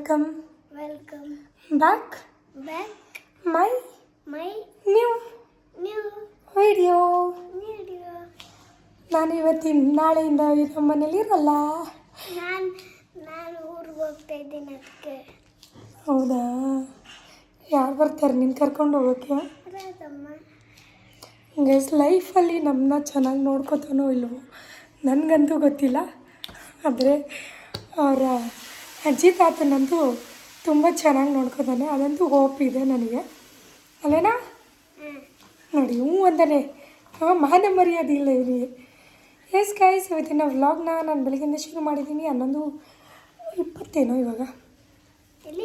Welcome welcome back back my my new new video video ನಾನು ಇವತ್ತಿನ ನಾಳೆಯಿಂದ ನಮ್ಮ ಮನೇಲಿ ಇರಲ್ಲ ನಾನು ನಾನು ಊರಿಗೆ ಹೋಗ್ತಾ ಇದ್ದೀನಿ ಅದಕ್ಕೆ. ಹೌದಾ? ಯಾರು ಬರ್ತಾರೆ ನೀನು ಕರ್ಕೊಂಡು ಹೋಗೋಕ್ಕೆ ರಾಧಮ್ಮ. ಗೈಸ್ ಲೈಫಲ್ಲಿ ನಮ್ಮನ್ನ ಚೆನ್ನಾಗಿ ನೋಡ್ಕೋತಾನೋ ಇಲ್ವೋ? ನನಗಂತೂ ಗೊತ್ತಿಲ್ಲ. ಆದರೆ ಅವರ ಅಜ್ಜಿ ತಾತನಂತೂ ತುಂಬ ಚೆನ್ನಾಗಿ ನೋಡ್ಕೋತಾನೆ. ಅದಂತೂ ಹೋಪ್ ಇದೆ ನನಗೆ. ಅಲ್ಲೇನಾ? ನೋಡಿ ಹ್ಞೂ ಅಂತಾನೆ. ಹಾಂ ಮಾನ ಮರ್ಯಾದೆ ಇಲ್ಲ ಇವರಿಗೆ ಎಸ್ ಗೈಸ್ ಇವತ್ತಿನ ವ್ಲಾಗ್ನ ನಾನು ಬೆಳಗ್ಗೆಯಿಂದ ಶುರು ಮಾಡಿದ್ದೀನಿ. ಹನ್ನೊಂದು ಇಪ್ಪತ್ತೇನೋ ಇವಾಗ.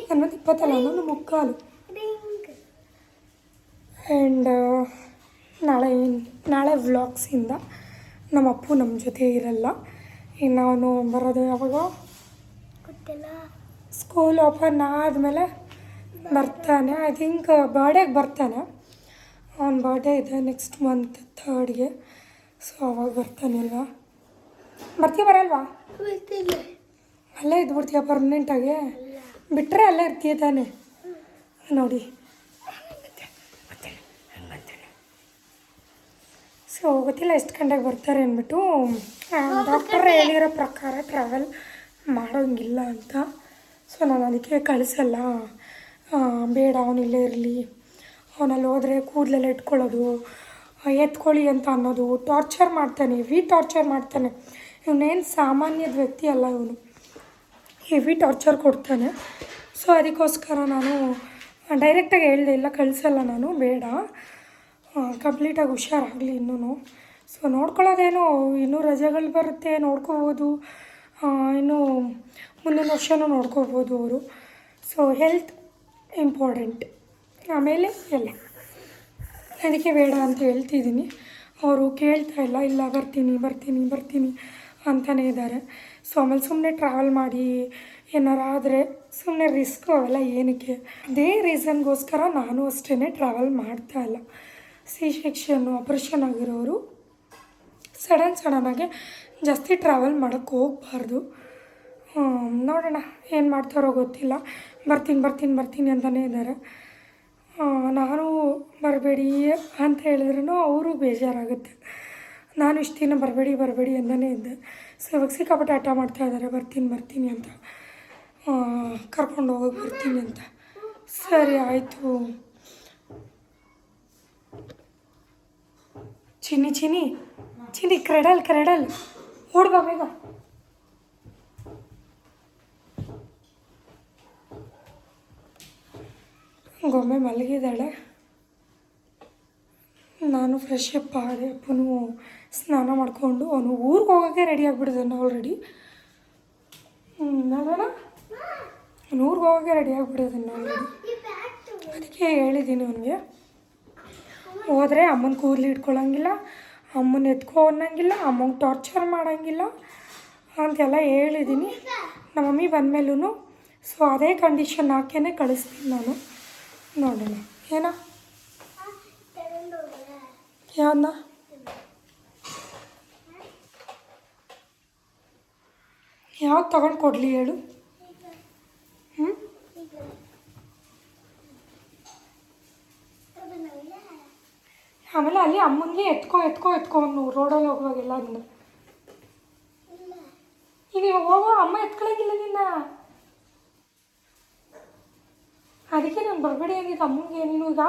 ಹನ್ನೊಂದು ಇಪ್ಪತ್ತಲ್ಲ ಹನ್ನೊಂದು ಮುಕ್ಕಾಲು. ಆ್ಯಂಡ್ ನಾಳೆ ನಾಳೆ ವ್ಲಾಗ್ಸಿಂದ ನಮ್ಮ ಅಪ್ಪು ನಮ್ಮ ಜೊತೆ ಇರಲ್ಲ. ಇನ್ನು ಅವನು ಬರೋದು ಯಾವಾಗ? ಸ್ಕೂಲ್ ಓಪನ್ ಆದಮೇಲೆ ಬರ್ತಾನೆ. ಐ ಥಿಂಕ್ ಬರ್ಡೇಗೆ ಬರ್ತಾನೆ. ಅವನ ಬರ್ಡೇ ಇದೆ ನೆಕ್ಸ್ಟ್ ಮಂತ್ ಥರ್ಡ್ಗೆ ಸೊ ಅವಾಗ ಬರ್ತಾನೆ ಅಲ್ವಾ ಬರ್ತೀಯ ಬರಲ್ವಾ? ಅಲ್ಲೇ ಅಲ್ಲೇ ಇದ್ಬಿಡ್ತೀಯ ಪರ್ಮನೆಂಟಾಗಿ ಬಿಟ್ಟರೆ ಅಲ್ಲೇ ಇರ್ತೀಯ ತಾನೆ? ನೋಡಿ. ಸೊ ಗೊತ್ತಿಲ್ಲ ಎಷ್ಟು ಗಂಟೆಗೆ ಬರ್ತಾರೆ ಅಂದ್ಬಿಟ್ಟು ಡಾಕ್ಟರ್ ಹೇಳಿರೋ ಪ್ರಕಾರ ಟ್ರಾವೆಲ್ ಮಾಡೋಂಗಿಲ್ಲ ಅಂತ. ಸೊ ನಾನು ಅದಕ್ಕೆ ಕಳಿಸಲ್ಲ. ಬೇಡ, ಅವನು ಇಲ್ಲೇ ಇರಲಿ. ಅವನಲ್ಲಿ ಹೋದರೆ ಕೂದಲೆಲ್ಲ ಇಟ್ಕೊಳ್ಳೋದು. ಎತ್ಕೊಳ್ಳಿ ಅಂತ ಅನ್ನೋದು. ಟಾರ್ಚರ್ ಮಾಡ್ತಾನೆ. ಹೆವಿ ಟಾರ್ಚರ್ ಮಾಡ್ತಾನೆ. ಇವನೇನು ಸಾಮಾನ್ಯದ ವ್ಯಕ್ತಿ ಅಲ್ಲ ಇವನು. ಹೆವಿ ಟಾರ್ಚರ್ ಕೊಡ್ತಾನೆ. ಸೊ ಅದಕ್ಕೋಸ್ಕರ ನಾನು ಡೈರೆಕ್ಟಾಗಿ ಹೇಳ್ದೆ, ಇಲ್ಲ, ಕಳಿಸಲ್ಲ ನಾನು, ಬೇಡ. ಕಂಪ್ಲೀಟಾಗಿ ಹುಷಾರಾಗಲಿ ಇನ್ನೂ ಸೊ ನೋಡ್ಕೊಳ್ಳೋದೇನು, ಇನ್ನೂ ರಜೆಗಳು ಬರುತ್ತೆ, ನೋಡ್ಕೋಬೋದು. ಇನ್ನು ಮುಂದಿನ ವರ್ಷನೂ ನೋಡ್ಕೋಬೋದು ಅವರು. ಸೊ ಹೆಲ್ತ್ ಇಂಪಾರ್ಟೆಂಟ್ ಆಮೇಲೆ ಎಲ್ಲ. ಅದಕ್ಕೆ ಬೇಡ ಅಂತ ಹೇಳ್ತಿದ್ದೀನಿ. ಅವರು ಕೇಳ್ತಾ ಇಲ್ಲ ಇಲ್ಲ ಬರ್ತೀನಿ ಬರ್ತೀನಿ ಬರ್ತೀನಿ ಅಂತಲೇ ಇದ್ದಾರೆ. ಸೊ ಆಮೇಲೆ ಸುಮ್ಮನೆ ಟ್ರಾವೆಲ್ ಮಾಡಿ ಏನಾರು ಆದರೆ ಸುಮ್ಮನೆ ರಿಸ್ಕು ಅವೆಲ್ಲ ಏನಕ್ಕೆ? ಅದೇ ರೀಸನ್ಗೋಸ್ಕರ ನಾನು ಅಷ್ಟೇ ಟ್ರಾವೆಲ್ ಮಾಡ್ತಾ ಇಲ್ಲ. ಸಿ ಸೆಕ್ಷನ್ನು ಆಪ್ರೇಷನ್ ಆಗಿರೋರು ಸಡನ್ ಸಡನ್ನಾಗಿ ಜಾಸ್ತಿ ಟ್ರಾವೆಲ್ ಮಾಡೋಕ್ಕೆ ಹೋಗಬಾರ್ದು. ನೋಡೋಣ ಏನು ಮಾಡ್ತಾರೋ ಗೊತ್ತಿಲ್ಲ. ಬರ್ತೀನಿ ಬರ್ತೀನಿ ಬರ್ತೀನಿ ಅಂತಲೇ ಇದ್ದಾರೆ. ನಾನು ಬರಬೇಡಿ ಅಂತ ಹೇಳಿದ್ರೂ ಅವರು ಬೇಜಾರಾಗುತ್ತೆ. ನಾನು ಇಷ್ಟು ದಿನ ಬರಬೇಡಿ ಬರಬೇಡಿ ಅಂತಲೇ ಇದ್ದೆ. ಸೊ ಇವಾಗ ಸಿಕ್ಕಾಪಟ್ಟೆ ಆಟ ಮಾಡ್ತಾ ಇದ್ದಾರೆ. ಬರ್ತೀನಿ ಬರ್ತೀನಿ ಅಂತ. ಕರ್ಕೊಂಡು ಹೋಗೋಕೆ ಬರ್ತೀನಿ ಅಂತ. ಸರಿ, ಆಯಿತು. ಚಿನ್ನಿ ಚಿನ್ನಿ. ಚಿನ್ನಿ, ಕ್ರೆಡಲ್ ಕ್ರೆಡಲ್. ಓಡ್ಬಾ ಬೇಗ ಗೊಂಬೆ ಮಲಗಿದ್ದಾಳೆ. ನಾನು ಫ್ರೆಶ್ ಅಪ್ ಆದೆ, ಅಪ್ಪನು ಸ್ನಾನ ಮಾಡಿಕೊಂಡು, ಅವನು ಊರಿಗೆ ಹೋಗೋಕ್ಕೆ ರೆಡಿ ಆಗಿಬಿಡಿದಾನೆ ಆಲ್ರೆಡಿ ನೋಡೋಣ ಅವನು ಊರಿಗೆ ಹೋಗೋಕ್ಕೆ ರೆಡಿ ಆಗಿಬಿಡಿದಾನೆ ಆಲ್ರೆಡಿ ಅದಕ್ಕೆ ಹೇಳಿದ್ದೀನಿ ಅವನಿಗೆ. ಹೋದರೆ ಅಮ್ಮನ ಕೂದಲು ಇಟ್ಕೊಳ್ಳೋಂಗಿಲ್ಲ ಅಮ್ಮನ ಎತ್ಕೊ ಅನ್ನೋಂಗಿಲ್ಲ, ಅಮ್ಮಂಗೆ ಟಾರ್ಚರ್ ಮಾಡೋಂಗಿಲ್ಲ ಅಂತೆಲ್ಲ ಹೇಳಿದ್ದೀನಿ ನಮ್ಮ ಮಮ್ಮಿ ಬಂದಮೇಲೂ ಸೊ ಅದೇ ಕಂಡೀಷನ್ ಹಾಕೇನೆ ಕಳಿಸ್ತೀನಿ ನಾನು. ನೋಡೋಣ, ಏನೋ? ಯಾವನ್ನ ಯಾವ್ದು ತಗೊಂಡು ಕೊಡಲಿ ಹೇಳು. ಆಮೇಲೆ ಅಲ್ಲಿ ಅಮ್ಮನಿಗೆ ಎತ್ಕೊ ಎತ್ಕೊ ಎತ್ಕೊ ಅನ್ನು ರೋಡಲ್ಲಿ ಹೋಗುವಾಗೆಲ್ಲ ಅದನ್ನ ಈಗ ಹೋಗೋ, ಅಮ್ಮ ಎತ್ಕೊಳಂಗಿಲ್ಲ ನಿನ್ನ. ಅದಕ್ಕೆ ನಾನು ಬರಬೇಡಿ ಅಂದಿದ್ದು, ಅಮ್ಮನಿಗೆ ನೀನು ಈಗ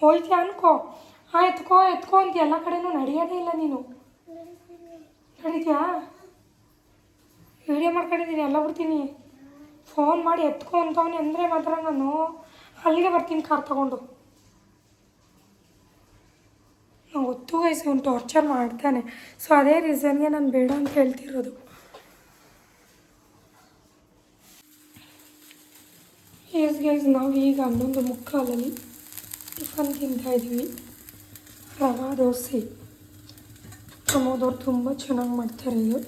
ಹೋಯ್ತೀಯ ಅನ್ಕೋ. ಆ, ಎತ್ಕೋ ಎತ್ಕೋ ಅಂತ ಎಲ್ಲ ಕಡೆನೂ ನಡೆಯೋದೇ ಇಲ್ಲ ನೀನು. ನಡೀತೀಯಾ? ವಿಡಿಯೋ ಮಾಡ್ಕೊಂಡಿದ್ದೀನಿ, ಎಲ್ಲ ಬಿಡ್ತೀನಿ ಫೋನ್ ಮಾಡಿ ಎತ್ಕೊ ಅಂತವನಿ ಅಂದರೆ ಮಾತ್ರ ನಾನು. ಅಲ್ಲಿಗೆ ಬರ್ತೀನಿ ಕಾರ್ ತಗೊಂಡು. ನಂಗೆ ಗೊತ್ತು ವಯಸ್ಸು, ಅವ್ನು ಟಾರ್ಚರ್ ಮಾಡ್ತಾನೆ. ಸೊ ಅದೇ ರೀಸನ್ಗೆ ನಾನು ಬೇಡ ಅಂತ ಹೇಳ್ತಿರೋದು. ಎಸ್ ಗೈಸ್ ನಾವು ಈಗ ಹನ್ನೊಂದು ಮುಕ್ಕಾಲಲ್ಲಿ ಟಿಫನ್ ತಿಂತಾ ಇದ್ದೀವಿ. ರವಾ ದೋಸೆ. ಪ್ರಮೋದವ್ರು ತುಂಬ ಚೆನ್ನಾಗಿ ಮಾಡ್ತಾರೆ ಇದು.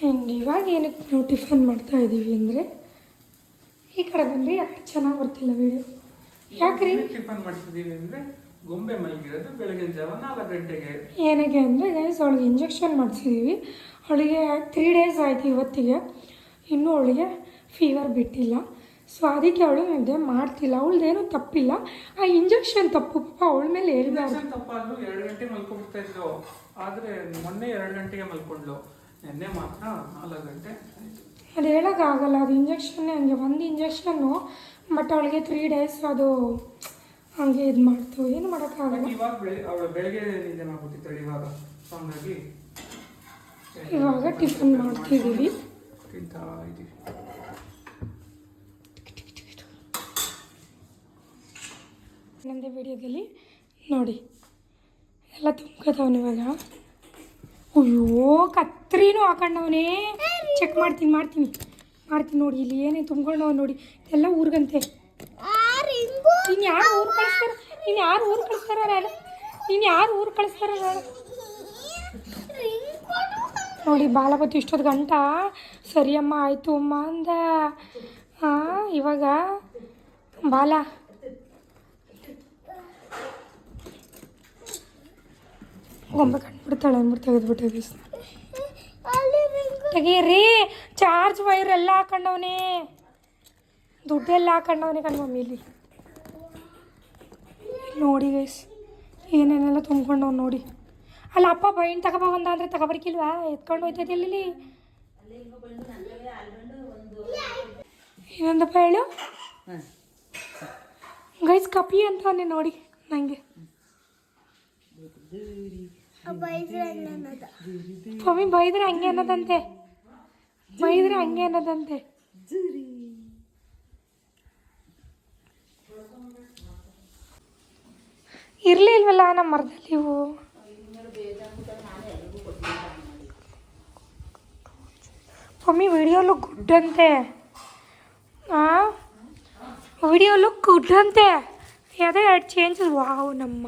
ಆ್ಯಂಡ್ ಇವಾಗ ಏನಕ್ಕೆ ನಾವು ಟಿಫನ್ ಮಾಡ್ತಾ ಇದ್ದೀವಿ ಅಂದರೆ ಈ ಕಡೆ ಬಂದರೆ ಯಾಕೆ ಚೆನ್ನಾಗಿ ಬರ್ತಿಲ್ಲ ವೀಡಿಯೋ ಯಾಕ್ರಿ ಟಿಫನ್ ಮಾಡ್ತಿದ್ದೀವಿ ಅಂದ್ರೆ ಗೊಂಬೆ ಮಲಗಿರೋದು ಬೆಳಗಿನ ಜಾವ ನಾಲ್ಕು ಗಂಟೆಗೆ. ಏನಕ್ಕೆ ಅಂದರೆ ಗೈಸ್ ಅವಳಿಗೆ ಇಂಜೆಕ್ಷನ್ ಮಾಡಿಸಿದ್ದೀವಿ ಅವಳಿಗೆ ತ್ರೀ ಡೇಸ್ ಆಯಿತು ಇವತ್ತಿಗೆ. ಇನ್ನೂ ಅವಳಿಗೆ ಫೀವರ್ ಬಿಟ್ಟಿಲ್ಲ. ಸೊ ಅದಕ್ಕೆ ಅವಳು ನಿದ್ದೆ ಮಾಡ್ತಿಲ್ಲ. ಅವಳದೇನು ತಪ್ಪಿಲ್ಲ. ಆ ಇಂಜೆಕ್ಷನ್ ತಪ್ಪು. ಪಾಪ ಅವಳ ಮೇಲೆ ಹೇಳ್ಬಾರ್ದು ತಪ್ಪಾದ್ರೂ ಎರಡು ಗಂಟೆ ಮಲ್ಕೊಂಡ್ಬಿಡ್ತಾ ಇದ್ಲು. ಆದ್ರೆ ಮೊನ್ನೆ ಎರಡು ಗಂಟೆಗೆ ಮಲ್ಕೊಂಡ್ಲು ನಿನ್ನೆ ಮಾತ್ರ ನಾಲ್ಕು ಗಂಟೆ ಆಯ್ತು. ಅದು ಹೇಳೋಕ್ಕಾಗಲ್ಲ. ಅದು ಇಂಜೆಕ್ಷನ್ನೇ ಹಂಗೆ ಒಂದು ಇಂಜೆಕ್ಷನ್ನು ಬಟ್ ಅವಳಿಗೆ ತ್ರೀ ಡೇಸ್ ಅದು ಹಂಗೆ ಇದು ಮಾಡ್ತು. ಏನು ಮಾಡೋಕ್ಕಾಗಲ್ಲ. ಇವಾಗ ಟಿಫನ್ ಮಾಡ್ತಿದ್ದೀವಿ. ನಂದೇ ವಿಡಿಯೋದಲ್ಲಿ ನೋಡಿ. ಎಲ್ಲ ತುಂಬ ಇವಾಗ. ಅಯ್ಯೋ, ಕತ್ರಿನೂ ಹಾಕೊಂಡವನೇ. ಚೆಕ್ ಮಾಡ್ತೀನಿ ಮಾಡ್ತೀನಿ. ಮಾಡ್ತೀನಿ ನೋಡಿ, ಇಲ್ಲಿ ಏನೇ ತುಂಬ್ಕೊಂಡವ ನೋಡಿ. ಎಲ್ಲ ಊರ್ಗಂತೆ. ನೀನು ಯಾರು ಊರು ಕಳಿಸ್ತಾರ? ನೀನು ಯಾರು ಊರು ಕಳಿಸ್ತಾರ ನೀನು ಯಾರು ಊರು ಕಳಿಸ್ತಾರ ನಾನು ನೋಡಿ ಬಾಲಪತಿ ಇಷ್ಟೊತ್ತು ಗಂಟ. ಸರಿಯಮ್ಮ, ಆಯಿತು ಅಮ್ಮ ಅಂದ. ಹಾಂ ಇವಾಗ ಬಾಲ. ಗೊಂಬೆ ಕಂಡುಬಿಡ್ತಾಳೆ ಅಂದ್ಬಿಟ್ಟು ತೆಗೆದ್ಬಿಟ್ಟೆ ತೆಗೀರಿ ಚಾರ್ಜ್ ವೈರ್ ಎಲ್ಲ ಹಾಕೊಂಡವನೇ. ದುಡ್ಡೆಲ್ಲ ಹಾಕೊಂಡವನೇ ಕಣ್ ಇಲ್ಲಿ. ನೋಡಿ ಗೈಸ್ ಏನೇನೆಲ್ಲ ತುಂಬ್ಕೊಂಡವ್ ನೋಡಿ. ಅಲ್ಲ ಅಪ್ಪ ಬೈನ್ ತಗೊಬ ಬಂದ ಅಂದರೆ ತಗೊಬರ್ಕಿಲ್ವಾ? ಎತ್ಕೊಂಡು ಹೋಯ್ತೈತೆ ಇಲ್ಲಿ. ಏನಂದಪ್ಪ ಹೇಳು? ಗೈಸ್ ಕಪಿ ಅಂತಾನೆ ನೋಡಿ ನನಗೆ ಮಮ್ಮಿ ಬೈದ್ರೆ ಹಂಗೆ ಅನ್ನೋದಂತೆ. ಬೈದ್ರೆ ಹಂಗೆ ಅನ್ನೋದಂತೆ. ಇರ್ಲಿಲ್ವಲ್ಲ ನಮ್ಮ ಮರದಲ್ಲಿ ಇವು? ಮಮ್ಮಿ ವಿಡಿಯೋ ಲುಕ್ ಗುಡ್ ಅಂತೆ. ಹಾಂ ವಿಡಿಯೋ ಲುಕ್ ಗುಡ್ ಅಂತೆ. ಅದೇ ಎರಡು ಚೇಂಜ್ ವಾವ್ ನಮ್ಮ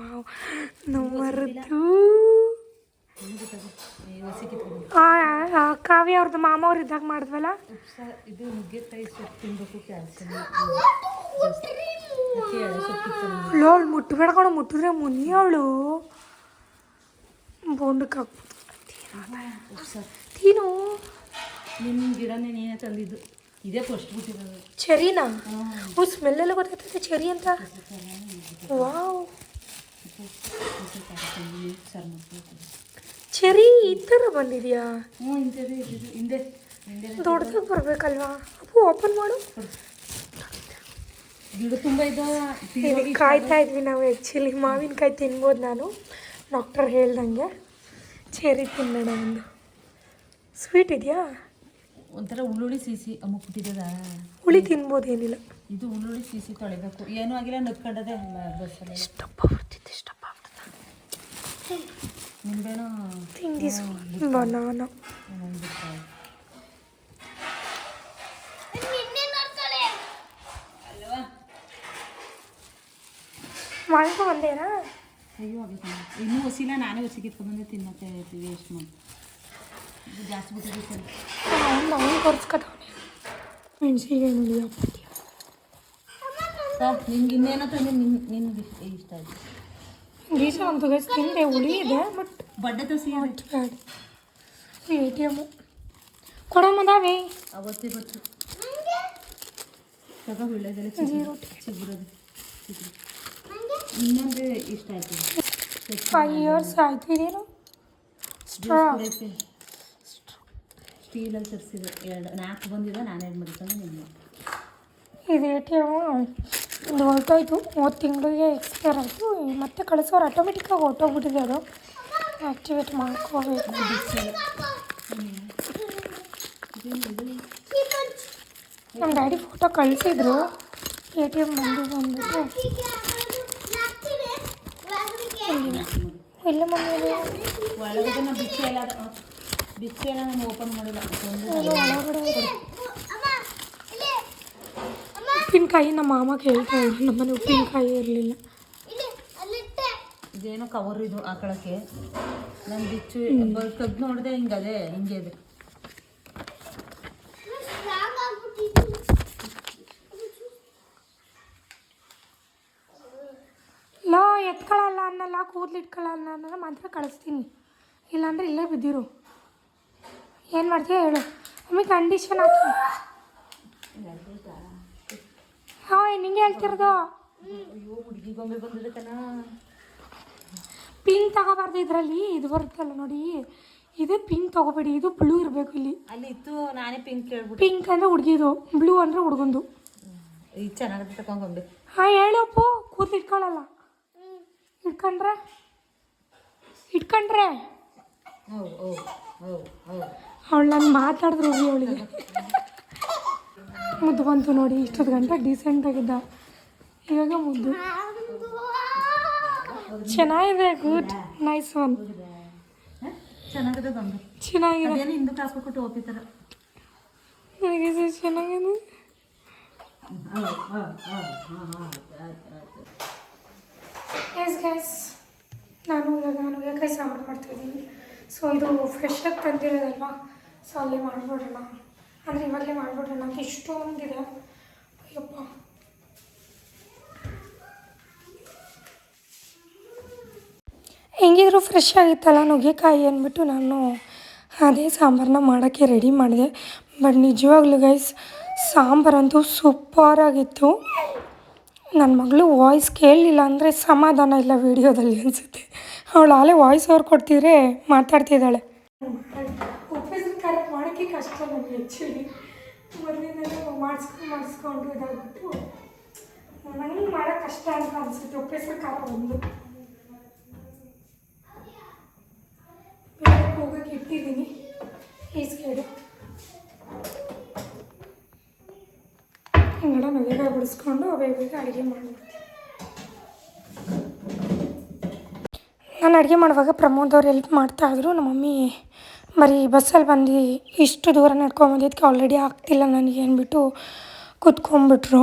ನಮ್ಮ ಆ, ಕಾವ್ಯ ಅವ್ರದ್ದು ಮಾಮ ಅವ್ರು ಇದ್ದಾಗ ಮಾಡಿದ್ವಲ್ಲ? ಇದು ನುಗ್ಗೆಕಾಯಿ ಸೊಪ್ಪು ತಿನ್ಬೇಕು ಕ್ಯಾಲ್ಸಿಯಂ ಎಳೆ ಸೊಪ್ಪು ಲೋಳ್ ಮುಟ್ಟಬೇಡ ಕಣ ಮುಟ್ಟಿದ್ರೆ ಮುನಿಯವಳು ಬೋಂಡಕ್ಕೆ ತಿನ್ನು ನಿನ್ನ ಗಿಡನೇ ನೀನೇ? ತಂದಿದ್ದು ಇದೇ ಫಸ್ಟ್ ಬಿಟ್ಟಿರೋದು ಚೆರಿನಾ ಓ ಸ್ಮೆಲ್ಲೆಲ್ಲ ಗೊತ್ತಾಗ್ತದೆ ಚೆರಿ ಅಂತ. ವಾವ್. ಸರ್ ಮಾಡ್ಬೇಕು ಚೆರಿ ಈ ಥರ ಬಂದಿದೆಯಾ? ಹ್ಞೂ ಇಂಥದ್ದೇ ಇದ್ದಿದ್ದು ಹಿಂದೆ ಹಿಂದೆ ದೊಡ್ಡದಾಗಿ ಬರಬೇಕಲ್ವಾ? ಅಪ್ಪು ಓಪನ್ ಮಾಡು. ಗಿಡ ತುಂಬ ಇದ್ದಾವ ಕಾಯ್ತಾ ಇದ್ವಿ ನಾವು ಆ್ಯಕ್ಚುಲಿ ಮಾವಿನಕಾಯಿ ತಿನ್ಬೋದು ನಾನು. ಡಾಕ್ಟರ್ ಹೇಳ್ದಂಗೆ. ಚೆರಿ ತಿನ್ನೋಣ ಒಂದು ಸ್ವೀಟ್ ಇದೆಯಾ? ಒಂಥರ ಉಳ್ಳುಳ್ಳಿ ಸೀಸಿ ಮುಕ್ಬಿಟ್ಟಿದ್ದದ ಹುಳಿ ತಿನ್ಬೋದು ಏನಿಲ್ಲ ಇದು ಉಳ್ಳುಳ್ಳಿ ಸೀಸಿ ತೊಳಿಬೇಕು. ಏನೂ ಆಗಿಲ್ಲ ನದ್ಕೊಂಡದೆ ಬಸ್ಸಲ್ಲಿ ಇಷ್ಟಪ್ಪ ಬರ್ತಿತ್ತು ಇಷ್ಟಪ್ಪ ನಿಂಬೆನೂ ಥಿಂಗ್ ದಿಸ್ ಬನಾನ ಒಂದಿರ್ತಾವೆ ಮಾಡ್ಕೊ ಬಂದೇನಾ ಅಯ್ಯೋ ಆಗೈತೆ ಇನ್ನೂ ಹೊಸಿಲ್ಲ ನಾನೇ ಹೊಸಿ ಕಿತ್ಕೊಂಡ್ಬಂದೆ ತಿನ್ನತ್ತೆ ವೇಸ್ಟ್ ಮಾಡಿ ಇದು ಜಾಸ್ತಿ ಬಿಟ್ಟಿದೆ ಸರ್ ಅವ್ನು ಅವ್ನು ಕೊರ್ಸ್ಕೊತಾವನೆ ಮೆಣಸಿಗೆ ನೋಡಿ ಅಪ್ಪತ್ತಿ ಸರ್ ನಿನ್ಗೆ ಇನ್ನೇನೋ ತಂದೆ ನಿನ್ ನಿನ್ಗೆ ಇಷ್ಟ ಆಯ್ತು ಬೀಸ ಒಂದು ಗಸ್ ತಿಂದೆ ಹುಳಿ ಇದೆ ಬಟ್ ಬಡ್ಡೆ ಬ್ಯಾಡ್ ಎ ಟಿ ಎಮ್ಮು ಕೊಡಮ್ಮದಾವೆ ಅವತ್ತೇ ಬಚ್ಚು ಒಳ್ಳೆದಲ್ಲ ಚಿಗುರೋದು ಇನ್ನೊಂದು ಇಷ್ಟ ಆಯ್ತು. ಫೈವ್ ಇಯರ್ಸ್ ಆಯ್ತು ಇದೇನು? ಸ್ಟ್ರಾ ಸ್ಟೀಲಲ್ಲಿ ತರಿಸಿದೆ. ಎರಡು ನಾಲ್ಕು ಬಂದಿದೆ ನಾನು ಎರಡು ಮಡಿಕೊಂಡು ನಿನ್ನೆ ಇದು ಎ ಟಿ ಎಮ್ಮು ಇದು ಹೊರಟೋಯ್ತು ಮೂವತ್ತು ತಿಂಗಳಿಗೆ ಎಕ್ಸ್ಪೈರ್ ಆಯಿತು ಮತ್ತೆ ಕಳಿಸೋರು ಆಟೋಮೆಟಿಕ್ಕಾಗಿ ಹೊರಟೋಗ್ಬಿಟ್ಟಿದೆ ಅದು ಆ್ಯಕ್ಟಿವೇಟ್ ಮಾಡ್ಕೋಬೇಕು ನಮ್ಮ ಡ್ಯಾಡಿ ಫೋಟೋ ಕಳಿಸಿದ್ರು ಎ ಟಿ ಎಂ ಬಂದು ಬಂದ್ಬಿಟ್ಟು ಇಲ್ಲ ಮಮ್ಮಿ ಅದು ಒಳಗಡೆ ನಾವು ಬಿಚ್ಚಿ ಎಲ್ಲ ಬಿಚ್ಚಿ ಎಲ್ಲ ನಾನು ಓಪನ್ ಮಾಡಿಲ್ಲ ಒಂದು ಅದು ಒಳಗಡೆ ಇದೆ. ಉಪ್ಪಿನಕಾಯಿ ನಮ್ಮ ಮಾಮ ಕೇಳ್ತಾ ಇದ್ರು. ನಮ್ಮನೆ ಉಪ್ಪಿನಕಾಯಿ ಇರಲಿಲ್ಲ. ಇದೇನೋ ಕವರ್ ಇದು ಹಾಕೊಳಕ್ಕೆ? ನಾನು ಬಿಚ್ಚು. ತೆಗ್ದು ನೋಡಿದೆ ಹಿಂಗೆ ಅದೇ ಹಿಂಗೆ ಇದೆ. ಲೋ ಎತ್ಕೊಳ್ಳಲ್ಲ ಅನ್ನಲ್ಲ ಕೂದಲು ಇಟ್ಕೊಳ್ಳಲ್ಲ ಅನ್ನಲ್ಲ ಮಾತ್ರ ಕಳಿಸ್ತೀನಿ. ಇಲ್ಲಾಂದ್ರೆ ಇಲ್ಲೇ ಬಿದ್ದಿರು. ಏನು ಮಾಡ್ತೀಯ ಹೇಳು. ಮಮ್ಮಿ ಕಂಡೀಷನ್ ಹಾಕಿ. ಹಾಂ ನಿಂಗೆ ಹೇಳ್ತಿರೋದು? ಪಿಂಕ್ ತಗೋಬಾರ್ದು ಇದರಲ್ಲಿ ಇದು ಬರುತ್ತಲ್ಲ ನೋಡಿ. ಇದು ಪಿಂಕ್ ತಗೋಬೇಡಿ ಇದು ಬ್ಲೂ ಇರಬೇಕು ಇಲ್ಲಿ. ಅಲ್ಲಿ ಇತ್ತು ನಾನೇ ಪಿಂಕ್ ಕೇಳ್ಬಿಟ್ಟು. ಪಿಂಕ್ ಅಂದರೆ ಹುಡುಗಿದು ಬ್ಲೂ ಅಂದರೆ ಹುಡುಗಂದು. ಇದು ಚೆನ್ನಾಗಿ ತಗೊಂಡು ಹಾಂ ಹೇಳಪ್ಪು ಕೂತು ಇಟ್ಕೊಳ್ಳಲ್ಲ ಇಟ್ಕೊಂಡ್ರೆ? ಇಟ್ಕೊಂಡ್ರೆ? ಅವಳು ನಾನು ಮಾತಾಡಿದ್ರು ಅವಳಿಗೆ. ಮುದ್ದು ಬಂತು ನೋಡಿ ಇಷ್ಟೊತ್ತು ಗಂಟೆ ಡೀಸೆಂಟಾಗಿದ್ದ ಇವಾಗ ಮುದ್ದು. ಚೆನ್ನಾಗಿದೆ ಗುಡ್ ನೈಸ್ ಒನ್ ಚೆನ್ನಾಗಿದೆ. ಚೆನ್ನಾಗಿದೆ ಹಿಂದಕ್ಕೆ ಹಾಕ್ಬೇಕು ಟೋಪಿ ಥರ ನನಗೆ ಚೆನ್ನಾಗಿದೆ. ಎಸ್ ಗೈಸ್ ನಾನು ಇವಾಗ ನುಗ್ಗೆಕಾಯಿ ಸಾಂಬಾರು ಮಾಡ್ತಾಯಿದ್ದೀನಿ ಸೊ ಇದು ಫ್ರೆಶ್ ಆಗಿ ತಂದಿರೋದಲ್ವಾ? ಸೊ ಅಲ್ಲೇ ಮಾಡ್ಬಿಡೋಣ. ಅಂದರೆ ಇವಾಗಲೇ ಮಾಡ್ಬಿಡೋಣ ನಮ್ಗೆ ಇಷ್ಟೊಂದಿದೆ ಅಯ್ಯಪ್ಪ. ಹೆಂಗಿದ್ರು ಫ್ರೆಶ್ ಆಗಿತ್ತಲ್ಲ ನುಗ್ಗೆಕಾಯಿ ಅಂದ್ಬಿಟ್ಟು ನಾನು ಅದೇ ಸಾಂಬಾರನ್ನ ಮಾಡೋಕ್ಕೆ ರೆಡಿ ಮಾಡಿದೆ. ಬಟ್ ನಿಜವಾಗ್ಲೂ ಗೈಸ್ ಸಾಂಬಾರಂತೂ ಸೂಪರಾಗಿತ್ತು ನನ್ನ ಮಗಳು ವಾಯ್ಸ್ ಕೇಳಲಿಲ್ಲ ಅಂದರೆ ಸಮಾಧಾನ ಇಲ್ಲ ವಿಡಿಯೋದಲ್ಲಿ ಅನಿಸುತ್ತೆ. ಅವಳು ಆಲೇ ವಾಯ್ಸ್ ಅವ್ರು ಕೊಡ್ತಿದ್ರೆ ಮಾತಾಡ್ತಿದ್ದಾಳೆ ಉಪ್ಪಿನ ಖಾರ ಮಾಡೋಕ್ಕೆ ಕಷ್ಟ ನನಗೆ ಆ್ಯಕ್ಚುಲಿ ಮೊದಲಿಂದಲೇ ಮಾಡಿಸ್ಕೊಂಡು ಮಾಡಿಸ್ಕೊಂಡು ಇದಾಗ್ಬಿಟ್ಟು ನನಗೆ ಮಾಡೋಕ್ಕೆ ಕಷ್ಟ ಅಂತ ಅನಿಸುತ್ತೆ ಉಪ್ಪಿನ ಖಾರ ಒಂದು ಬೇರೆ ಹೋಗಕ್ಕೆ ಇಟ್ಟಿದ್ದೀನಿ ಈ ಸೈಡು ಹಿಂಗೆಲ್ಲ ನುಗ್ಗೆಕಾಯಿ ಬಿಡಿಸ್ಕೊಂಡು ಬೇಗ ಬೇಗ ಅಡುಗೆ ಮಾಡ್ಬಿಡ್ತೀನಿ. ನಾನು ಅಡುಗೆ ಮಾಡುವಾಗ ಪ್ರಮೋದ್ ಅವ್ರು ಹೆಲ್ಪ್ ಮಾಡ್ತಾಯಿದ್ರು ನಮ್ಮ ಮಮ್ಮಿ ಬರೀ ಬಸ್ಸಲ್ಲಿ ಬಂದು ಇಷ್ಟು ದೂರ ನಡ್ಕೊಂಬಂದಿದ್ದಕ್ಕೆ ಆಲ್ರೆಡಿ ಆಗ್ತಿಲ್ಲ ನನಗೆ ಅಂದ್ಬಿಟ್ಟು ಕೂತ್ಕೊಂಡ್ಬಿಟ್ರು.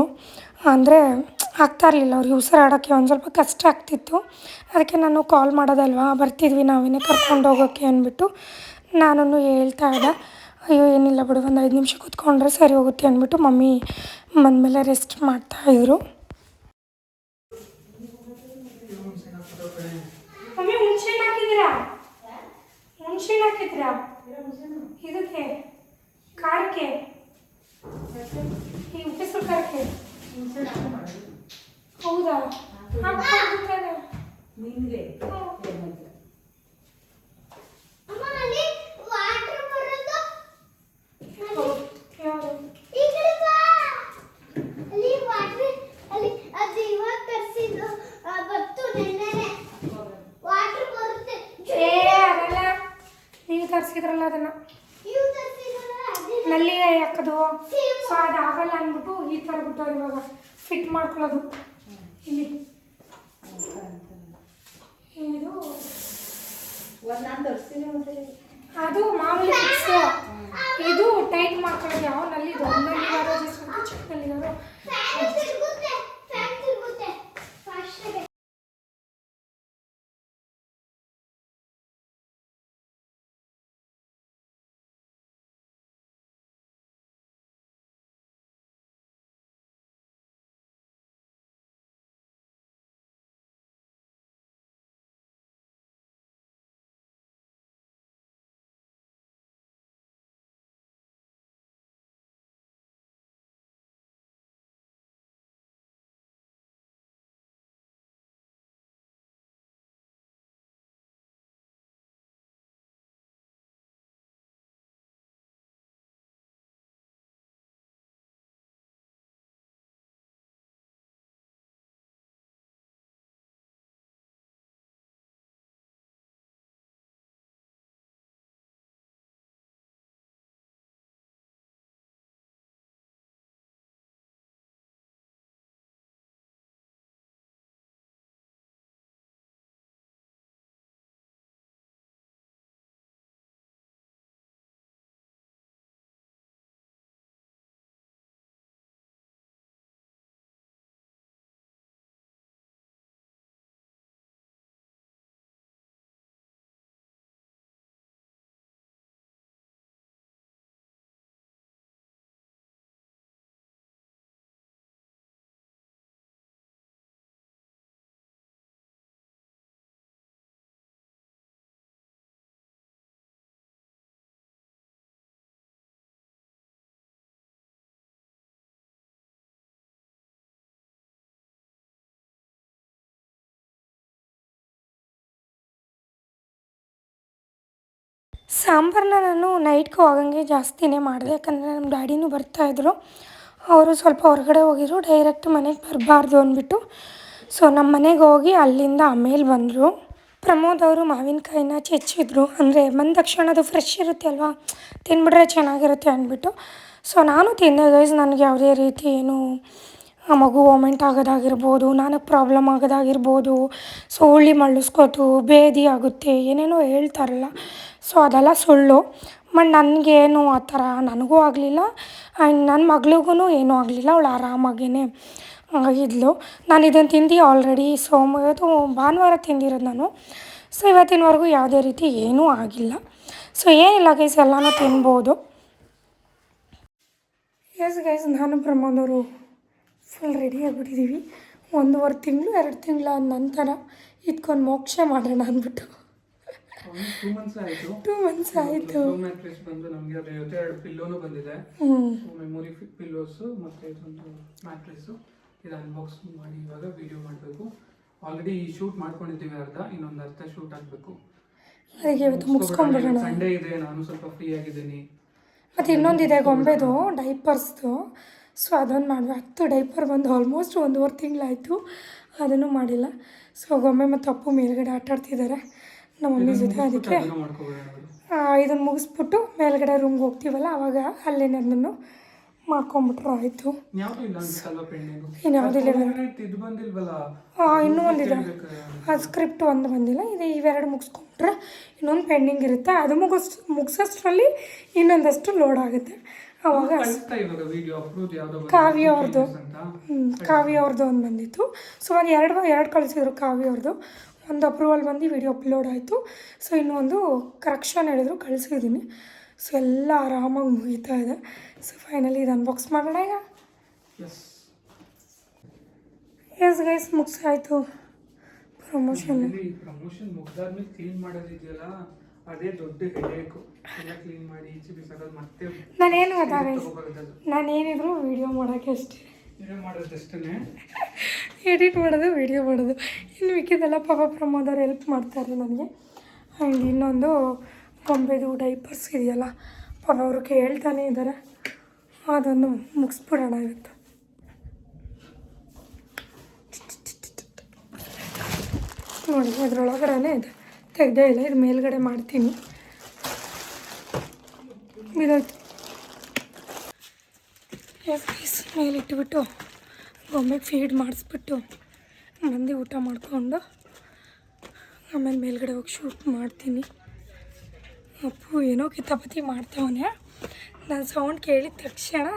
ಅಂದರೆ ಆಗ್ತಾ ಇರಲಿಲ್ಲ ಅವ್ರಿಗೆ ಉಸಿರಾಡೋಕ್ಕೆ ಒಂದು ಸ್ವಲ್ಪ ಕಷ್ಟ ಆಗ್ತಿತ್ತು. ಅದಕ್ಕೆ ನಾನು ಕಾಲ್ ಮಾಡೋದಲ್ವಾ, ಬರ್ತಿದ್ವಿ ನಾವೇನೇ ಕರ್ಕೊಂಡು ಹೋಗೋಕ್ಕೆ ಅಂದ್ಬಿಟ್ಟು ನಾನು ಹೇಳ್ತಾ ಇದ್ದೆ. ಅಯ್ಯೋ, ಏನಿಲ್ಲ ಬಿಡು, ಒಂದು ಐದು ನಿಮಿಷ ಕೂತ್ಕೊಂಡ್ರೆ ಸರಿ ಹೋಗುತ್ತೆ ಅಂದ್ಬಿಟ್ಟು ಮಮ್ಮಿ ಬಂದಮೇಲೆ ರೆಸ್ಟ್ ಮಾಡ್ತಾಯಿದ್ರು ಮಮ್ಮಿ ಹುಣ್ಸೆಹಣ್ಣು ಹಾಕಿದ್ದೀರಾ ಹುಣ್ಸೆಹಣ್ಣು ಹಾಕಿದ್ದೀರಾ ಇದಕ್ಕೆ ಖಾರಕ್ಕೆ ಈ ಉಪ್ಪಿಸು ಖಾರಕ್ಕೆ ಹೌದಾ ಹಾಕ್ಕೊಡ್ತಾರೆ. ನಿನಗೆ ಸಾಂಬಾರನ್ನ ನಾನು ನೈಟ್ಗೆ ಹೋಗಂಗೆ ಜಾಸ್ತಿನೇ ಮಾಡಿದೆ. ಯಾಕಂದರೆ ನಮ್ಮ ಡ್ಯಾಡಿನೂ ಬರ್ತಾಯಿದ್ರು ಅವರು ಸ್ವಲ್ಪ ಹೊರಗಡೆ ಹೋಗಿದ್ರು. ಡೈರೆಕ್ಟ್ ಮನೆಗೆ ಬರಬಾರ್ದು ಅಂದ್ಬಿಟ್ಟು. ಸೊ ನಮ್ಮ ಮನೆಗೆ ಹೋಗಿ ಅಲ್ಲಿಂದ ಆಮೇಲೆ ಬಂದರು. ಪ್ರಮೋದ್ ಅವರು ಮಾವಿನಕಾಯಿನ ಚೆಚ್ಚಿದ್ರು. ಅಂದರೆ ಬಂದ ತಕ್ಷಣ ಅದು ಫ್ರೆಶ್ ಇರುತ್ತೆ ಅಲ್ವಾ? ತಿಂದ್ಬಿಟ್ರೆ ಚೆನ್ನಾಗಿರುತ್ತೆ ಅಂದ್ಬಿಟ್ಟು. ಸೊ ನಾನು ತಿಂದೆ ಗೈಸ್ ನನಗೆ ಯಾವುದೇ ರೀತಿ ಏನು ಮಗು ವಾಮೆಂಟ್ ಆಗೋದಾಗಿರ್ಬೋದು ನನಗೆ ಪ್ರಾಬ್ಲಮ್ ಆಗೋದಾಗಿರ್ಬೋದು ಸೊ ಹುಳಿ ಮಳ್ಳಿಸ್ಕೋತು ಬೇದಿ ಆಗುತ್ತೆ, ಏನೇನೋ ಹೇಳ್ತಾರಲ್ಲ. ಸೊ ಅದೆಲ್ಲ ಸುಳ್ಳು. ಬಟ್ ನನಗೇನು ಆ ಥರ ನನಗೂ ಆಗಲಿಲ್ಲ. ಆ್ಯಂಡ್ ನನ್ನ ಮಗಳಿಗೂ ಏನೂ ಆಗಲಿಲ್ಲ. ಅವಳು ಆರಾಮಾಗೇ ಇದ್ಲು. ನಾನು ಇದನ್ನು ತಿಂದು ಆಲ್ರೆಡಿ ಸೋಮ ಇವತ್ತು ಭಾನುವಾರ ತಿಂದಿರೋದು ನಾನು. ಸೊ ಇವತ್ತಿನವರೆಗೂ ಯಾವುದೇ ರೀತಿ ಏನೂ ಆಗಿಲ್ಲ. ಸೊ ಏನಿಲ್ಲ ಗೈಸ್ ಎಲ್ಲನೂ ತಿನ್ಬೋದು. ಎಸ್ ಗೈಸ್ ನಾನು ಪ್ರಮೋದವರು ಫುಲ್ ರೆಡಿ ಆಗಿಬಿಟ್ಟಿದ್ದೀವಿ ಒಂದೂವರೆ ತಿಂಗಳು, ಎರಡು ತಿಂಗಳ ನಂತರ ಇದ್ಕೊಂಡು ಮೋಕ್ಷ ಮಾಡೋಣ ಅಂದ್ಬಿಟ್ಟು. ಟೂ ಮಂತ್ಸ್ ಆಯಿತು. ಟೂ ಮಂತ್ಸ್ ಆಯಿತು. ಮ್ಯಾಟ್ರೆಸ್ ಬಂದು ನಮಗೆ ಅದ್ರ ಜೊತೆ ಎರಡು ಪಿಲ್ಲೋನು ಬಂದಿದೆ. ಮೆಮೊರಿ ಪಿಲ್ಲೋಸು ಮತ್ತು ಇದೊಂದು ಮ್ಯಾಟ್ರೆಸ್ಸು ಇದು ಅನ್ಬಾಕ್ಸ್ ಮಾಡಿ ಇವಾಗ ವಿಡಿಯೋ ಮಾಡಬೇಕು. ಆಲ್ರೆಡಿ ಶೂಟ್ ಮಾಡ್ಕೊಂಡಿದ್ದೀವಿ ಅರ್ಧ ಇನ್ನೊಂದು ಅರ್ಧ ಶೂಟ್ ಆಗಬೇಕು. ಸಂಡೇ ಇದೆ ನಾನು ಸ್ವಲ್ಪ ಫ್ರೀ ಆಗಿದ್ದೀನಿ. ಮತ್ತು ಇನ್ನೊಂದಿದೆ ಗೊಂಬೆದು ಡೈಪರ್ಸ್ದು ಸೊ ಅದೊಂದು ಮಾಡುವ. ಹತ್ತು ಡೈಪರ್ ಬಂದು ಆಲ್ಮೋಸ್ಟ್ ಒಂದೂವರೆ ತಿಂಗಳಾಯಿತು. ಅದನ್ನು ಮಾಡಿಲ್ಲ. ಸೊ ಗೊಂಬೆ ಮತ್ತು ಅಪ್ಪು ಮೇಲ್ಗಡೆ ಆಟ ಆಡ್ತಿದ್ದಾರೆ ನಮ್ಮ ಮಮ್ಮಿ ಜೊತೆ ಅದಕ್ಕೆ ಇದನ್ನು ಮುಗಿಸ್ಬಿಟ್ಟು ಮೇಲ್ಗಡೆ ರೂಮ್ಗೆ ಹೋಗ್ತೀವಲ್ಲ ಅವಾಗ ಅಲ್ಲೇನೆ ಅದನ್ನು ಮಾಡ್ಕೊಂಬಿಟ್ರೆ ಆಯಿತು. ಪೆಂಡಿಂಗು ಇನ್ನು ಒಂದಿದೆ. ಆ ಸ್ಕ್ರಿಪ್ಟ್ ಒಂದು ಬಂದಿಲ್ಲ. ಇದು ಇವೆರಡು ಮುಗಿಸ್ಕೊಂಬಿಟ್ರೆ ಇನ್ನೊಂದು ಪೆಂಡಿಂಗ್ ಇರುತ್ತೆ. ಅದು ಮುಗಿಸ್ ಮುಗಿಸೋಷ್ಟ್ರಲ್ಲಿ ಇನ್ನೊಂದಷ್ಟು ಲೋಡ್ ಆಗುತ್ತೆ. ಅವಾಗ ಕಾವ್ಯ ಅವ್ರದ್ದು ಅಂತ. ಕಾವ್ಯ ಅವ್ರದ್ದು ಒಂದು ಬಂದಿತ್ತು. ಸೊ ಒಂದು ಎರಡು ಎರಡು ಕಳಿಸಿದ್ರು ಕಾವ್ಯ ಅವ್ರದ್ದು ಒಂದು ಅಪ್ರೂವಲ್ ಬಂದು ವಿಡಿಯೋ ಅಪ್ಲೋಡ್ ಆಯಿತು. ಸೊ ಇನ್ನೊಂದು ಕರೆಕ್ಷನ್ ಹೇಳಿದ್ರು ಕಳಿಸಿದ್ದೀನಿ ಸೊ ಎಲ್ಲ ಆರಾಮಾಗಿ ಮುಗೀತಾ ಇದೆ. ಸೊ ಫೈನಲಿ ಇದು ಅನ್ಬಾಕ್ಸ್ ಮಾಡೋಣ ಈಗ? ಎಸ್ ಗೈಸ್ ಮುಗಿಸಾಯಿತು. ಪ್ರಮೋಷನ್ ಪ್ರಮೋಷನ್ ಮುಗ್ದಾದ್ಮೇಲೆ ಕ್ಲೀನ್ ಮಾಡೋದಿದೆಯಲ್ಲ ಅದೇ ದೊಡ್ಡ ಹೆಡೇಕು ಎಲ್ಲ ಕ್ಲೀನ್ ಮಾಡಿ ಈಚೆ ಬಿಸಾಕೋದು ಮತ್ತೆ ನಾನೇನು ಗೈಸ್ ತಗೊಬರೋದು ನಾನೇನಿದ್ರು ವಿಡಿಯೋ ಮಾಡೋಕ್ಕೆ ಅಷ್ಟೇ. ಎಡಿಟ್ ಮಾಡೋದು ವೀಡಿಯೋ ಮಾಡೋದು ಇನ್ನು ಮಿಕ್ಕಿದೆಲ್ಲ ಪಾಪ ಪ್ರಮೋದವ್ರು ಹೆಲ್ಪ್ ಮಾಡ್ತಾರೆ ನನಗೆ. ಆ್ಯಂಡ್ ಇನ್ನೊಂದು ಗೊಂಬೆದು ಡೈಪರ್ಸ್ ಇದೆಯಲ್ಲ, ಪಾಪ ಅವರು ಕೇಳ್ತಾನೆ ಇದ್ದಾರೆ ಅದೊಂದು ಮುಗಿಸ್ಬಿಡೋಣ ಇವತ್ತು. ನೋಡಿ ಅದರೊಳಗಡೆ ಇದೆ. ತೆಗ್ದೇ ಇಲ್ಲ, ಇದು ಮೇಲ್ಗಡೆ ಮಾಡ್ತೀನಿ. ಬಿದೋಯ್ತು ಮೇಲಿಟ್ಬಿಟ್ಟು ಗೊಂಬೆಗೆ ಫೀಡ್ ಮಾಡಿಸ್ಬಿಟ್ಟು ಬಂದು ಊಟ ಮಾಡಿಕೊಂಡು ಆಮೇಲೆ ಮೇಲ್ಗಡೆ ಹೋಗಿ ಶೂಟ್ ಮಾಡ್ತೀನಿ. ಅಪ್ಪು ಏನೋ ಕಿತಾಪತಿ ಮಾಡ್ತಾವನೆ. ನಾನು ಸೌಂಡ್ ಕೇಳಿದ ತಕ್ಷಣ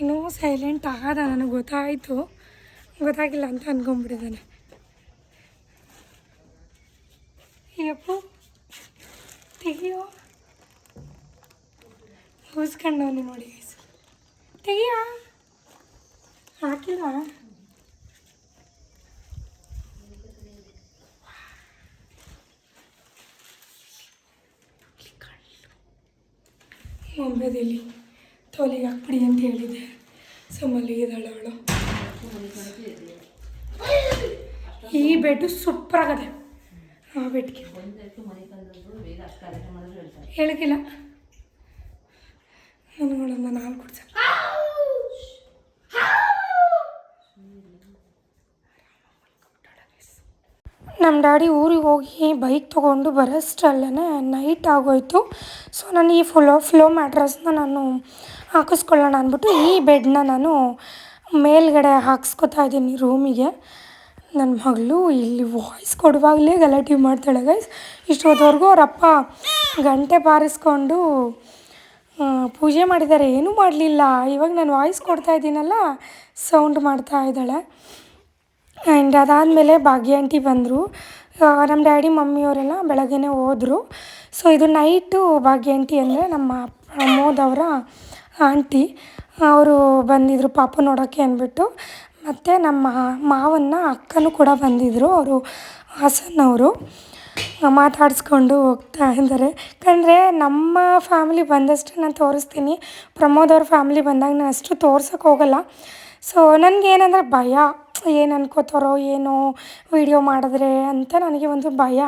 ಏನೋ ಸೈಲೆಂಟ್ ಆಗದ ನನಗೆ ಗೊತ್ತಾಯಿತು. ಗೊತ್ತಾಗಿಲ್ಲ ಅಂತ ಅಂದ್ಕೊಂಬಿಟ್ಟಿದ್ದಾನೆ ಅಪ್ಪು, ತೆಗಿಯೋ? ಕೂಸ್ಕೊಂಡವನು ನೋಡಿ. ತೆಗಿಯ? ಹಾಕಿಲ್ಲ ಗೊಂಬೆದಲ್ಲಿ ತೋಲಿಗೆ ಹಾಕ್ಬಿಡಿ ಅಂತ ಹೇಳಿದೆ. ಸೊ ಮಲಗಿದಾಳೆ ಅವಳು. ಈ ಬೆಡ್ಡು ಸೂಪರ್ ಆಗದೆ. ಆ ಬೆಡ್ಗೆ. ಹೇಳಿಲ್ಲ ನನಗಳನ್ನ ನಾಲ್ಕು ಹಾಲು ನಮ್ಮ ಡ್ಯಾಡಿ ಊರಿಗೆ ಹೋಗಿ ಬೈಕ್ ತೊಗೊಂಡು ಬರೋಷ್ಟ್ರಲ್ಲೇ ನೈಟ್ ಆಗೋಯ್ತು. ಸೊ ನಾನು ಈ ಫ್ಲೋ ಫ್ಲೋ ಮ್ಯಾಟ್ರಸ್ನ ನಾನು ಹಾಕಿಸ್ಕೊಳ್ಳೋಣ ಅಂದ್ಬಿಟ್ಟು ಈ ಬೆಡ್ನ ನಾನು ಮೇಲ್ಗಡೆ ಹಾಕ್ಸ್ಕೊತಾ ಇದ್ದೀನಿ ರೂಮಿಗೆ. ನನ್ನ ಮಗಳು ಇಲ್ಲಿ ವಾಯ್ಸ್ ಕೊಡುವಾಗಲೇ ಗಲಾಟೆ ಮಾಡ್ತಾಳೆ ಗೈಸ್ ಇಷ್ಟೊತ್ತವರೆಗೂ ಅವರಪ್ಪ ಗಂಟೆ ಬಾರಿಸ್ಕೊಂಡು ಪೂಜೆ ಮಾಡಿದ್ದಾರೆ. ಏನೂ ಮಾಡಲಿಲ್ಲ. ಇವಾಗ ನಾನು ವಾಯ್ಸ್ ಕೊಡ್ತಾ ಇದ್ದೀನಲ್ಲ ಸೌಂಡ್ ಮಾಡ್ತಾ ಇದ್ದಾಳೆ. ಆ್ಯಂಡ್ ಅದಾದಮೇಲೆ ಭಾಗ್ಯ ಆಂಟಿ ಬಂದರು. ನಮ್ಮ ಡ್ಯಾಡಿ ಮಮ್ಮಿಯವರೆಲ್ಲ ಬೆಳಗ್ಗೆಯೇ ಹೋದರು. ಸೊ ಇದು ನೈಟು ಭಾಗ್ಯ ಆಂಟಿ ಅಂದರೆ ನಮ್ಮ ಪ್ರಮೋದವರ ಆಂಟಿ. ಅವರು ಬಂದಿದ್ದರು ಪಾಪ ನೋಡೋಕ್ಕೆ ಅಂದ್ಬಿಟ್ಟು. ಮತ್ತು ನಮ್ಮ ಮಾವನ್ನ ಅಕ್ಕನೂ ಕೂಡ ಬಂದಿದ್ದರು ಅವರು ಹಾಸನ್ನವರು ಮಾತಾಡಿಸ್ಕೊಂಡು ಹೋಗ್ತಾ ಇದ್ದಾರೆ. ಯಾಕಂದರೆ ನಮ್ಮ ಫ್ಯಾಮಿಲಿ ಬಂದಷ್ಟು ನಾನು ತೋರಿಸ್ತೀನಿ. ಪ್ರಮೋದ್ ಅವ್ರ ಫ್ಯಾಮಿಲಿ ಬಂದಾಗ ನಾನು ಅಷ್ಟು ತೋರ್ಸೋಕ್ಕೆ ಹೋಗಲ್ಲ. ಸೊ ನನಗೇನಂದ್ರೆ ಭಯ. ಏನು ಅನ್ಕೋತಾರೋ ಏನೋ ವಿಡಿಯೋ ಮಾಡಿದ್ರೆ ಅಂತ ನನಗೆ ಒಂದು ಭಯ.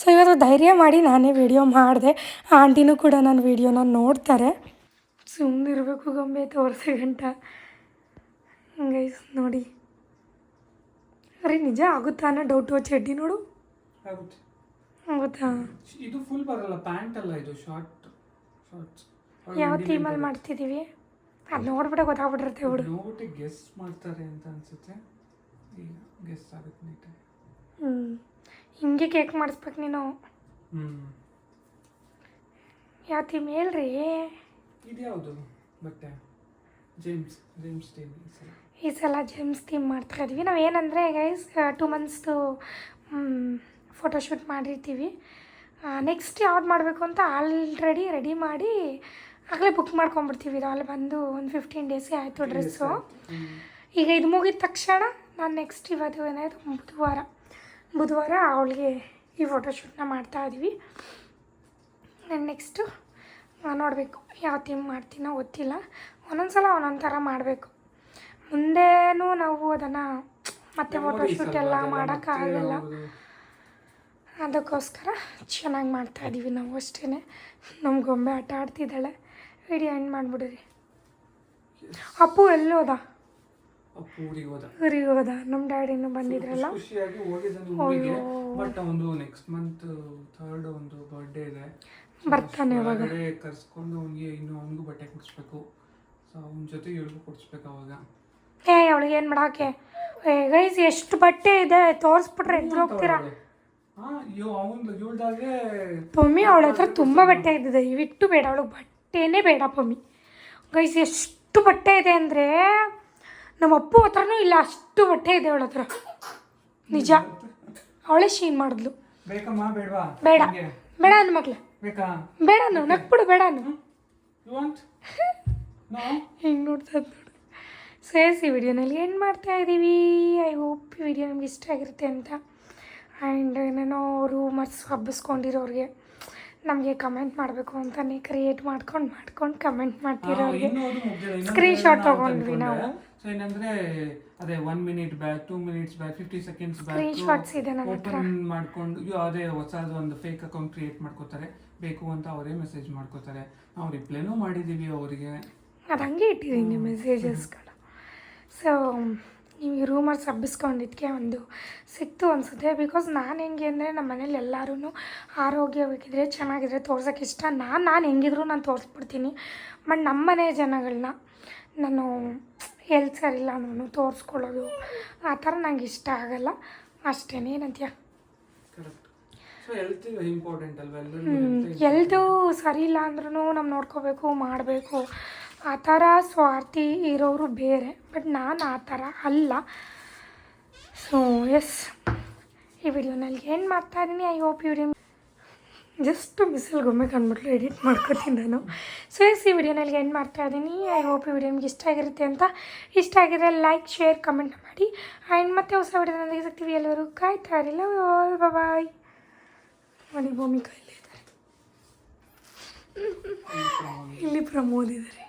ಸೊ ಇವತ್ತು ಧೈರ್ಯ ಮಾಡಿ ನಾನೇ ವಿಡಿಯೋ ಮಾಡಿದೆ. ಆಂಟಿನೂ ಕೂಡ ನನ್ನ ವೀಡಿಯೋನ ನೋಡ್ತಾರೆ. ಸುಮ್ಮನಿರಬೇಕು ಗೊಂಬೆ ತೋರಿಸಿ ಗಂಟ. ಗೈಸ್ ನೋಡಿ. ಅರೆ ನಿಜ ಆಗುತ್ತಾ ಅನ್ನೋ ಡೌಟು ಚಡ್ಡಿ ನೋಡು. ಆಗುತ್ತೆ. ಇದು ಫುಲ್ ಬರಲ್ಲ ಪ್ಯಾಂಟ್ ಅಲ್ಲ ಇದು ಶಾರ್ಟ್ ಶಾರ್ಟ್ಸ್ ಯಾವ ಥೀಮಲ್ಲಿ ಮಾಡ್ತಿದ್ದೀವಿ ಅದು ನೋಡ್ಬಿಟ್ಟೆ ಗೊತ್ತಾಗ್ಬಿಟ್ಟಿರುತ್ತೆ ಬಿಡು. ನೋಡ್ಬಿಟ್ಟು ಗೆಸ್ ಮಾಡ್ತಾರೆ ಅಂತ ಅನ್ಸುತ್ತೆ. ಈಗ ಗೆಸ್ ಆಗುತ್ತೆ ನೀಟಾಗಿ ಹ್ಞೂ ಹಿಂಗೆ ಕೇಕ್ ಮಾಡಿಸ್ಬೇಕು ನೀನು. ಹ್ಞೂ ಯಾವ ಥೀಮ್ ಹೇಳ್ರಿ? ಇದು ಯಾವುದು? ಬಟ್ಟೆ? ಜೇಮ್ಸ್ ಜೇಮ್ಸ್ ಟೀಮ್ ಈ ಸಲ. ಈ ಸಲ ಜೆಮ್ಸ್ ಥೀಮ್ ಮಾಡ್ತಾ ಇದ್ವಿ ನಾವು ಏನಂದರೆ ಗೈಸ್ ಟೂ ಮಂತ್ಸ್ದು ಫೋಟೋಶೂಟ್ ಮಾಡಿರ್ತೀವಿ. ನೆಕ್ಸ್ಟ್ ಯಾವ್ದು ಮಾಡಬೇಕು ಅಂತ ಆಲ್ರೆಡಿ ರೆಡಿ ಮಾಡಿ ಆಗಲೇ ಬುಕ್ ಮಾಡ್ಕೊಂಬಿಡ್ತೀವಿ ಇದು ಅಲ್ಲಿ ಬಂದು ಒಂದು ಫಿಫ್ಟೀನ್ ಡೇಸೇ ಆಯಿತು ಡ್ರೆಸ್ಸು ಈಗ ಇದು ಮುಗಿದ ತಕ್ಷಣ ನಾನು ನೆಕ್ಸ್ಟ್ ಇವತ್ತು ಏನಾಯಿತು ಬುಧವಾರ. ಬುಧವಾರ ಅವಳಿಗೆ ಈ ಫೋಟೋಶೂಟ್ನ ಮಾಡ್ತಾ ಇದ್ದೀವಿ ನಾನು ನೆಕ್ಸ್ಟು ನೋಡಬೇಕು ಯಾವ ಥೀಮ್ ಮಾಡ್ತೀನೋ ಗೊತ್ತಿಲ್ಲ. ಒಂದೊಂದು ಸಲ ಒಂದೊಂದು ಥರ ಮಾಡಬೇಕು. ಮುಂದೇನೂ ನಾವು ಅದನ್ನು ಮತ್ತೆ ಫೋಟೋಶೂಟ್ ಎಲ್ಲ ಮಾಡೋಕ್ಕಾಗಲ್ಲ ಅದಕ್ಕೋಸ್ಕರ ಚೆನ್ನಾಗಿ ಮಾಡ್ತಾ ಇದ್ದೀವಿ ನಾವು ಅಷ್ಟೇ ನಮ್ಮ ಗೊಂಬೆ ಆಟ ಆಡ್ತಿದ್ದಾಳೆ. ವಿಡಿಯೋ ಎಂಡ್ ಮಾಡಿಬಿಡ್ರಿ ಅಪ್ಪು ಎಲ್ಲೋದಾ ಊರಿಗೆ ಹೋದ ನಮ್ಮ ಡ್ಯಾಡಿನೂ ಬಂದಿದ್ರಲ್ಲ? ಖುಷಿ- ಖುಷಿಯಾಗಿ ಹೋಗಿದ್ದಾನೆ ಊರಿಗೆ. ಬಟ್ ಒಂದು ನೆಕ್ಸ್ಟ್ ಮಂತ್ ಥರ್ಡ್ ಒಂದು ಬರ್ಡೇ ಇದೆ. ಬರ್ತಾನೆ ಅವಾಗ. ಕರ್ಸ್ಕೊಂಡು ಅವ್ನಿಗೆ ಇನ್ನು ಅವನಿಗೂ ಬಟ್ಟೆ ಕೊಡಿಸ್ಬೇಕು. ಸೊ ಅವನ ಜೊತೆ ಇವ್ರಿಗೂ ಕೊಡಿಸ್ಬೇಕು ಅವಾಗ. ಏ ಅವಳಿಗೆ ಏನು ಮಾಡಾಕೆ? ಏ ಗೈಸ್ ಎಷ್ಟು ಬಟ್ಟೆ ಇದೆ? ತೋರಿಸ್ಬಿಟ್ರೆ ಎದ್ರು ಹೋಗ್ತೀರಾ? ಪಮ್ಮಿ ಅವಳ ಹತ್ರ ತುಂಬ ಬಟ್ಟೆ ಇದ್ದಿದೆ. ಇವಿಟ್ಟು ಬೇಡ. ಅವಳಿಗೆ ಬಟ್ಟೆನೇ ಬೇಡ ಪೊಮ್ಮಿ. ಗೈಸ್ ಎಷ್ಟು ಬಟ್ಟೆ ಇದೆ ಅಂದರೆ ನಮ್ಮ ಅಪ್ಪು ಹತ್ರನೂ ಇಲ್ಲ ಅಷ್ಟು ಬಟ್ಟೆ ಇದೆ ಅವಳ ಹತ್ರ. ನಿಜ. ಅವಳೇ ಶೀನ್ ಮಾಡಿದ್ಲು. ಬೇಡ. ಬೇಡ ಅನ್ನ ಮಕ್ಳ ಬೇಡ ಅನ್ನು ನಕ್ಬಿಡು ಬೇಡ ಅನ್ನು ಹಿಂಗೆ ನೋಡ್ತಾ ಇದ್ದು ನೋಡು. ಸೇರಿಸಿ ವಿಡಿಯೋನಲ್ಲಿ ಏನು ಮಾಡ್ತಾ ಇದ್ದೀವಿ ಐ ಹೋಪ್ ಈ ವಿಡಿಯೋ ನಮ್ಗೆ ಇಷ್ಟ ಆಗಿರುತ್ತೆ ಅಂತ. ಆ್ಯಂಡ್ ಏನೇನೋ ರೂಮರ್ಸ್ ಹಬ್ಬಿಸ್ಕೊಂಡಿರೋರಿಗೆ. ನಮಗೆ ಕಮೆಂಟ್ ಮಾಡಬೇಕು ಅಂತಲೇ ಕ್ರಿಯೇಟ್ ಮಾಡ್ಕೊಂಡು ಮಾಡ್ಕೊಂಡು ಕಮೆಂಟ್ ಮಾಡ್ತಿರೋರಿಗೆ ಸ್ಕ್ರೀನ್ ಶಾಟ್ ತಗೊಂಡ್ವಿ ನಾವು. ಸೊ ಏನಂದ್ರೆ ಅದೇ one minute back two minutes back fifty seconds back shots ಇದೆ ನನ್ನ ಹತ್ರ. ಮಾಡ್ಕೊಂಡು ಯೋ ಅದೇ ಹೊಸದು ಒಂದು ಫೇಕ್ ಅಕೌಂಟ್ ಕ್ರಿಯೇಟ್ ಮಾಡ್ಕೋತಾರೆ. ಬೇಕು ಅಂತ ಅವರೇ ಮೆಸೇಜ್ ಮಾಡ್ಕೋತಾರೆ. ನಾವು ರಿಪ್ಲೈನೂ ಮಾಡಿದೀವಿ ಅವರಿಗೆ. ಅದು ಹಂಗೆ ಇಟ್ಟಿದ್ದೀನಿ ಮೆಸೇಜಸ್ಗಳು ಸೊ ನೀವು ರೂಮರ್ಸ್ ಹಬ್ಬಿಸ್ಕೊಂಡಿದ್ದಕ್ಕೆ ಒಂದು ಸಿಕ್ತು ಅನಿಸುತ್ತೆ. ಬಿಕಾಸ್ ನಾನು ಹೆಂಗೆ ಅಂದರೆ ನಮ್ಮ ಮನೇಲಿ ಎಲ್ಲರೂ ಆರೋಗ್ಯವಾಗಿದ್ದರೆ ಚೆನ್ನಾಗಿದ್ರೆ ತೋರ್ಸೋಕೆ ಇಷ್ಟ. ನಾನು ನಾನು ಹೆಂಗಿದ್ರು ನಾನು ತೋರಿಸ್ಬಿಡ್ತೀನಿ. ಬಟ್ ನಮ್ಮ ಮನೆ ಜನಗಳನ್ನ ನಾನು ಹೆಲ್ತ್ ಸರಿಲ್ಲ ನಾನು ತೋರಿಸ್ಕೊಳ್ಳೋದು ಆ ಥರ ನಂಗೆ ಇಷ್ಟ ಆಗಲ್ಲ. ಅಷ್ಟೇ ಏನಂತೀಯ? ಎಲ್ದು ಸರಿ ಇಲ್ಲ ಅಂದ್ರೂ ನಮ್ಮ ನೋಡ್ಕೋಬೇಕು ಮಾಡಬೇಕು. ಆ ಥರ ಸ್ವಾರ್ಥಿ ಇರೋರು ಬೇರೆ, ಬಟ್ ನಾನು ಆ ಥರ ಅಲ್ಲ. ಸೊ ಎಸ್ ಈ ವಿಡಿಯೋನಲ್ಲಿ ಏನು ಮಾಡ್ತಾಯಿದ್ದೀನಿ I hope you video just ಬಿಸಿಲು ಗೊಮ್ಮೆ ಕಂಡ್ಬಿಟ್ಲು ಎಡಿಟ್ ಮಾಡ್ಕೊತೀನಿ ನಾನು. ಸೊ ಎಸ್ ಈ ವಿಡಿಯೋನಲ್ಲಿ ಏನು ಮಾಡ್ತಾ ಇದ್ದೀನಿ? ಐ ಹೋಪ್ ಈ ವಿಡಿಯೋ ನಿಮ್ಗೆ ಇಷ್ಟ ಆಗಿರುತ್ತೆ ಅಂತ. ಇಷ್ಟ ಆಗಿದ್ರೆ ಲೈಕ್ ಶೇರ್ ಕಮೆಂಟ್ ಮಾಡಿ. ಆ್ಯಂಡ್ ಮತ್ತೆ ಹೊಸ ವಿಡಿಯೋನೊಂದಿಗೆ ಸಿಗ್ತೀವಿ ಎಲ್ಲರೂ. ಕಾಯ್ತಾ ಇರಲಿಲ್ಲ ಬಾಯ್ ನೋಡಿ ಭೂಮಿ ಕೈಲಿ ಇದ್ದಾರೆ. ಇಲ್ಲಿ ಪ್ರಮೋದ್ ಇದ್ದಾರೆ.